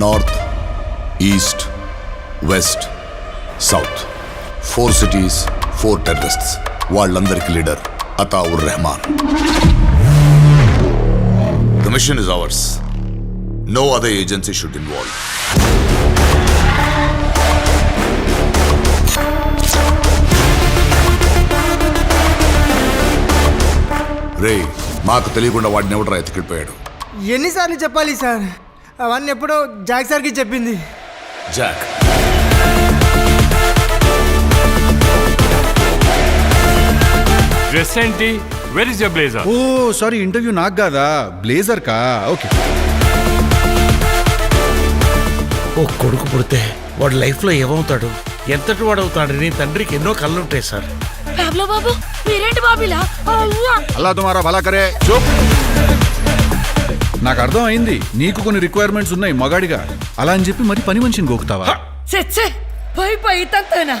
North east west south four cities four terrorists వాళ్ళందరికి leader Ataur Rahman. The mission is ours no other agency should involve రే మాకు తెలియకుండా వాడిని ఎవడరా ఎతికిపోయాడు ఎన్నిసార్లు చెప్పాలి సార్? అవన్నీ ఎప్పుడో జాక్ సార్కి చెప్పింది. జాక్. డ్రెస్ ఏంటి? Where is your blazer oh sorry interview నాకు కాదా? బ్లేజర్ కా ఓకే. ఓ కొడుకు పుడితే వాడు లైఫ్లో ఏమవుతాడు? ఎంతటి వాడు అవుతాడని తండ్రికి ఎన్నో కళ్ళుంటాయి సార్. రాబులో బాబు మీరేంటి బాబిలా అయ్యా అల్లా తుమారా భలా కరే చూప్ నాకు అర్థం అయింది నీకు కొన్ని రిక్వైర్మెంట్స్ ఉన్నాయి మగాడిగా. అలా అని చెప్పి మరి పని మనిషిని గోకుతావా? చెచ్చే పోయి పోయి తంతేనా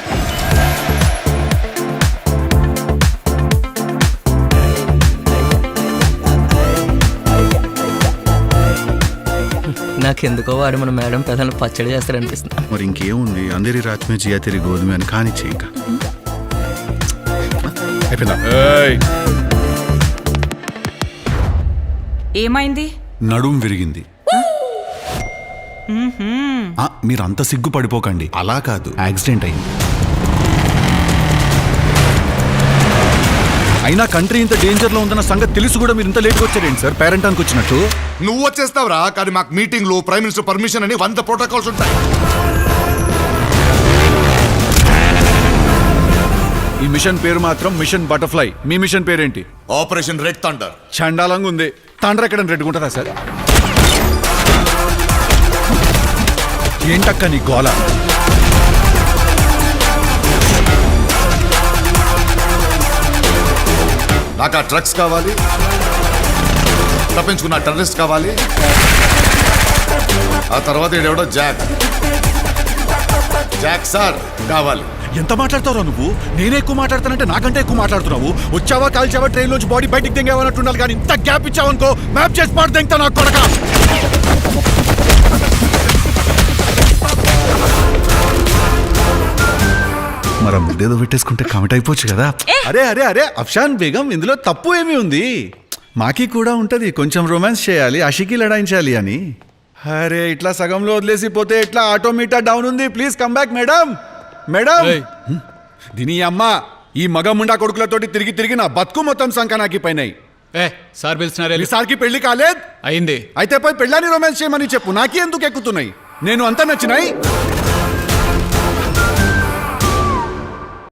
నాకెందుకో వాడు మన మేడం పెదలను పచ్చడి చేస్తారనిపిస్తుంది. మరి ఇంకేముంది? అందరి రాత్మే జియా తెరి గోధుమ అని కానిచ్చే ఇంకా. అయిపోయిందా? ఏమైంది? నడుం విరిగింది. మీరు అంత సిగ్గు పడిపోకండి అలా కాదు. యాక్సిడెంట్ అయింది. అయినా కంట్రీ ఇంత డేంజర్లో ఉందన్న సంగతి తెలిసి కూడా మీరు ఇంత లేట్గా వచ్చారేంటి సార్? పేరెంటానికి వచ్చినట్టు? నువ్వు వచ్చేస్తావురా కానీ మాకు మీటింగ్లో ప్రైమ్ మినిస్టర్ పర్మిషన్ అని వంద ప్రోటోకాల్స్ ఉంటాయి. ఈ మిషన్ పేరు మాత్రం మిషన్ బటర్ఫ్లై. మీ మిషన్ పేరేంటి? Operation red thunder. చండాలంగా ఉంది. తాండ్ర ఎక్కడ రెడ్డుకుంటారా సార్? ఏంటక్క నీ గోల? నాకు ఆ డ్రగ్స్ కావాలి. తప్పించుకున్న టెర్రరిస్ట్ కావాలి. ఆ తర్వాత ఈడెవడో జాక్. జాక్ సార్ కావాలి. ఎంత మాట్లాడతావు నువ్వు? నేనే ఎక్కువ మాట్లాడతానంటే నాకంటే ఎక్కువ మాట్లాడుతున్నావు. వచ్చావా కాల్చావా ట్రైన్ నుంచి బాడీ బయటికి దింగేవన్నట్టు ఉండాలి కానీ ఇంత గ్యాప్ ఇచ్చావనుకో మ్యాప్ చేసి పాటు దింగుతా నాకు కొడక. మరి ఆ ముద్దేదో పెట్టేసుకుంటే కమిట్ అయిపోవచ్చు కదా. అరే అరే అరే అఫ్షాన్ బేగం ఇందులో తప్పు ఏమి ఉంది? మాకి కూడా ఉంటది కొంచెం రొమాన్స్ చేయాలి అషికి లడాయించాలి అని. అరే ఇట్లా సగంలో వదిలేసి పోతే ఎట్లా? ఆటోమీటర్ డౌన్ ఉంది please come back madam madam. దీని అమ్మ ఈ మగ ముండా కొడుకులతోటి తిరిగి తిరిగి నా బతుకు మొత్తం సంకనాకి పోయినాయి ఏ సార్ పిలిచినారే ఈ సార్కి పెళ్ళి కాలేదు? అయింది. అయితే పోయి పెళ్ళాని రొమాన్స్ చేయమని చెప్పు. నాకే ఎందుకు ఎక్కుతున్నాయి? నేను అంత నచ్చినాయి?